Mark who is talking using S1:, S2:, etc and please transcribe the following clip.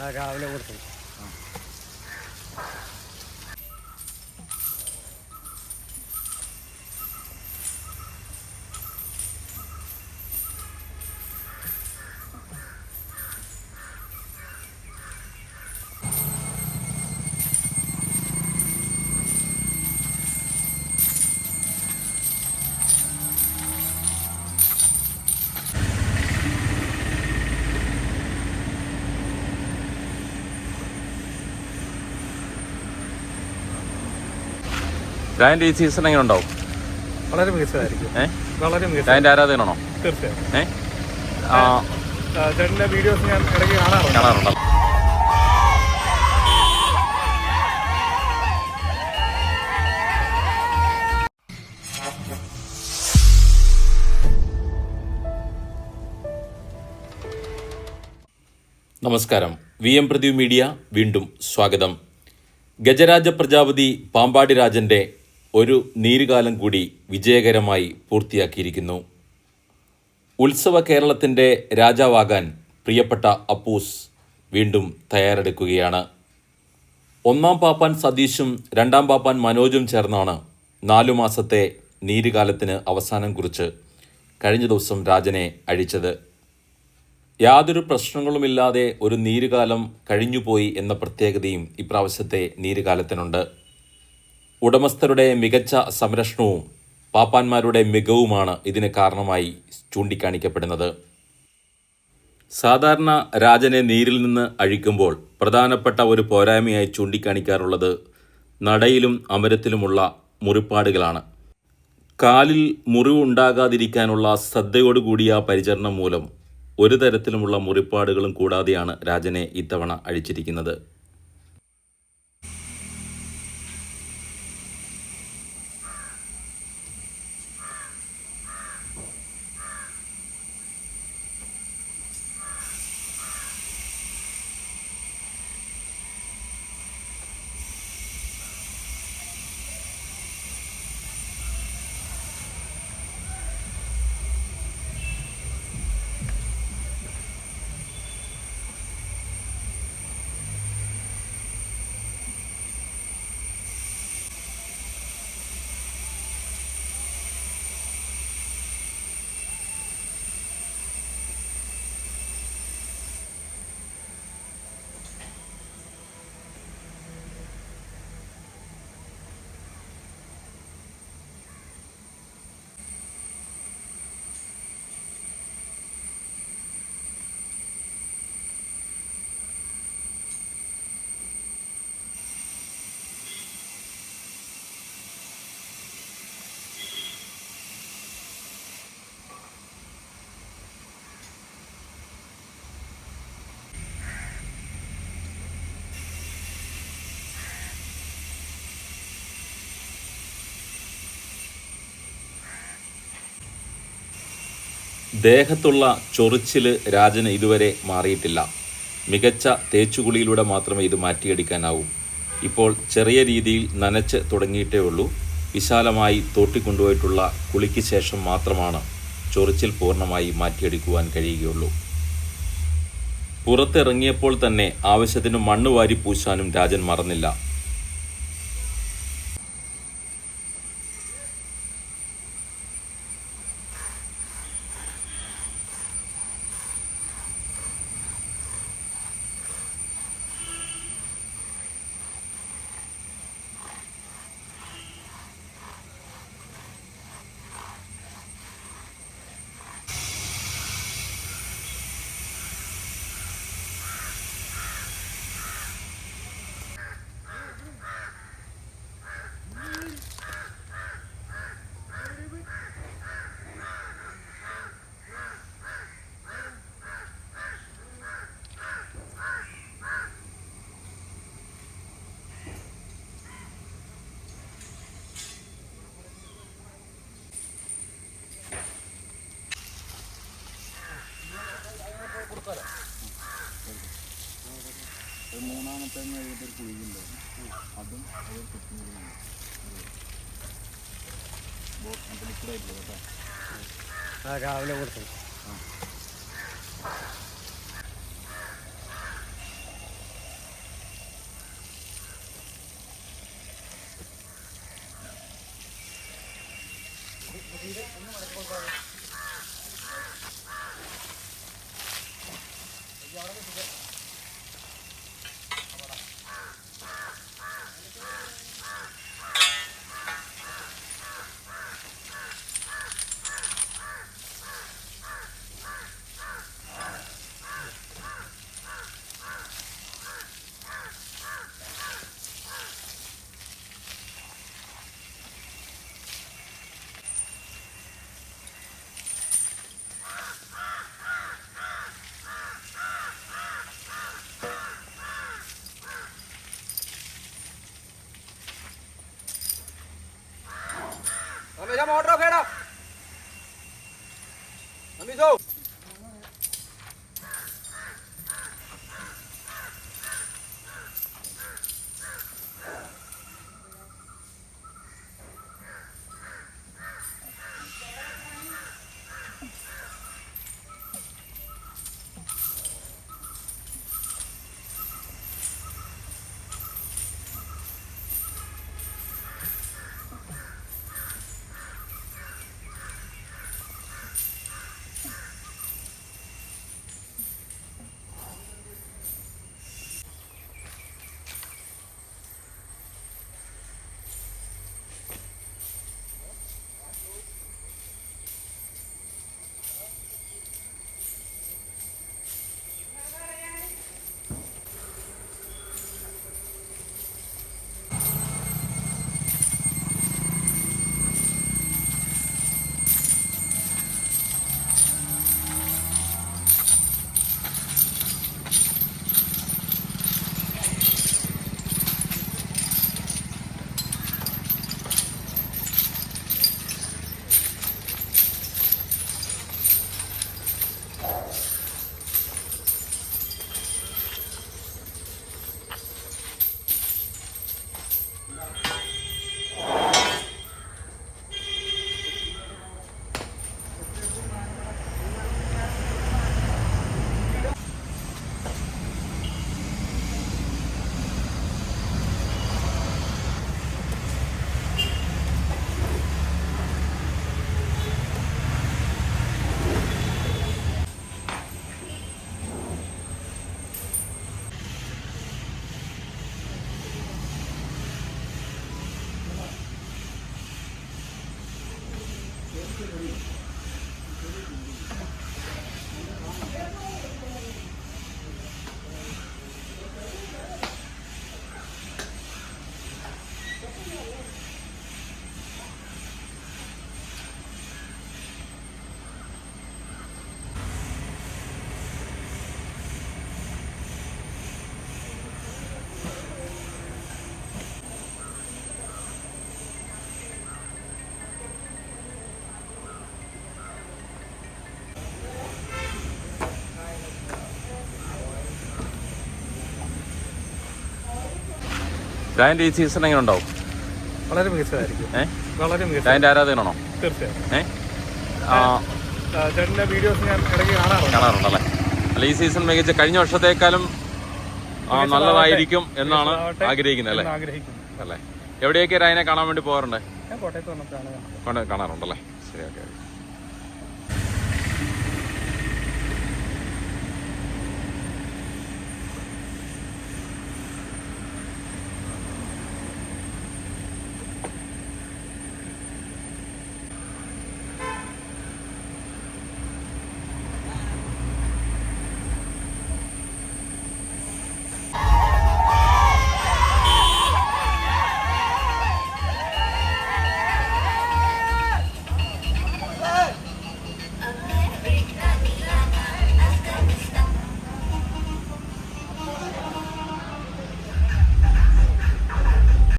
S1: ആ രാവിലെ കൊടുത്തു. ആ.
S2: രായന്റെ ഈ സീസൺ എങ്ങനെ ഉണ്ടാവും?
S1: വളരെ മികച്ചതായിരിക്കും.
S2: ഏഹ്
S1: വളരെ മികച്ച
S2: ഗ്രാൻഡ് ആരാധകനാണോ?
S1: തീർച്ചയായും.
S2: ഏഹ്
S1: ചേട്ടന്റെ വീഡിയോസ് ഞാൻ ഇടയ്ക്ക് കാണാറുണ്ട്.
S2: കാണാറുണ്ടോ. നമസ്കാരം. വി എം പ്രദീപ് മീഡിയ വീണ്ടും സ്വാഗതം. ഗജരാജ പ്രജാപതി പാമ്പാടി രാജന്റെ ഒരു നീരുകാലം കൂടി വിജയകരമായി പൂർത്തിയാക്കിയിരിക്കുന്നു. ഉത്സവ കേരളത്തിന്റെ രാജാവാകാൻ പ്രിയപ്പെട്ട അപ്പൂസ് വീണ്ടും തയ്യാറെടുക്കുകയാണ്. ഒന്നാം പാപ്പാൻ സതീഷും രണ്ടാം പാപ്പാൻ മനോജും ചേർന്നാണ് നാലു മാസത്തെ നീരുകാലത്തിന് അവസാനം കുറിച്ച് കഴിഞ്ഞ ദിവസം രാജനെ അഴിച്ചത്. യാതൊരു പ്രശ്നങ്ങളുമില്ലാതെ ഒരു നീരുകാലം കഴിഞ്ഞുപോയി എന്ന പ്രത്യേകതയും ഇപ്രാവശ്യത്തെ നീരുകാലത്തിനുണ്ട്. ഉടമസ്ഥരുടെ മികച്ച സംരക്ഷണവും പാപ്പാന്മാരുടെ മികവുമാണ് ഇതിന് കാരണമായി ചൂണ്ടിക്കാണിക്കപ്പെടുന്നത്. സാധാരണ രാജനെ നീരിൽ നിന്ന് അഴിക്കുമ്പോൾ പ്രധാനപ്പെട്ട ഒരു പോരായ്മയായി ചൂണ്ടിക്കാണിക്കാറുള്ളത് നടയിലും അമരത്തിലുമുള്ള മുറിപ്പാടുകളാണ്. കാലിൽ മുറിവുണ്ടാകാതിരിക്കാനുള്ള ശ്രദ്ധയോടുകൂടിയ പരിചരണം മൂലം ഒരു തരത്തിലുമുള്ള മുറിപ്പാടുകളും കൂടാതെയാണ് രാജനെ ഇത്തവണ അഴിച്ചിരിക്കുന്നത്. ദേഹത്തുള്ള ചൊറിച്ചിൽ രാജന് ഇതുവരെ മാറിയിട്ടില്ല. മികച്ച തേച്ചുകുളിയിലൂടെ മാത്രമേ ഇത് മാറ്റിയെടുക്കാനാവൂ. ഇപ്പോൾ ചെറിയ രീതിയിൽ നനച്ച് തുടങ്ങിയിട്ടേ ഉള്ളൂ. വിശാലമായി തോട്ടിക്കൊണ്ടുപോയിട്ടുള്ള കുളിക്ക് ശേഷം മാത്രമാണ് ചൊറിച്ചിൽ പൂർണമായി മാറ്റിയെടുക്കുവാൻ കഴിയുകയുള്ളൂ. പുറത്തിറങ്ങിയപ്പോൾ തന്നെ ആവശ്യത്തിന് മണ്ണ് വാരി പൂശാനും രാജൻ മറന്നില്ല.
S1: തേങ്ങ കഴിഞ്ഞിട്ട് ഒരു കുഴിയുണ്ടാവും അതും അവർ കുത്തുന്നതാണ് ആ രാവിലെ കൊടുത്തു. ആ. Yeah, അമിസോ
S3: രാജന്റെ ഈ സീസൺ എങ്ങനെ ഉണ്ടാവും?
S1: വളരെ മികച്ചതായിരിക്കും.
S3: ഏഹ്
S1: വളരെ മികച്ച
S3: ആരാധകനാണോ?
S1: തീർച്ചയായും.
S3: ഏ? ആ
S1: ആ, ചേട്ടന്റെ വീഡിയോസ് ഞാൻ ഇടയ്ക്ക് കാണാറുണ്ട്.
S3: കാണാറുണ്ടല്ലേ? അല്ല ഈ സീസൺ മികച്ച കഴിഞ്ഞ വർഷത്തേക്കാളും ആ, നല്ലതായിരിക്കും എന്നാണ് ആഗ്രഹിക്കുന്നത് അല്ലേ?
S1: ആഗ്രഹിക്കുന്നു
S3: അല്ലേ? എവിടെയൊക്കെ രായനെ കാണാൻ വേണ്ടി പോകാറുണ്ട്?
S1: ഞാൻ കോട്ടയത്ത് വന്നപ്പോഴാണ് കാണുന്നത്.
S3: കൊണ്ട് കാണാറുണ്ടല്ലേ? ശരി ഓക്കെ.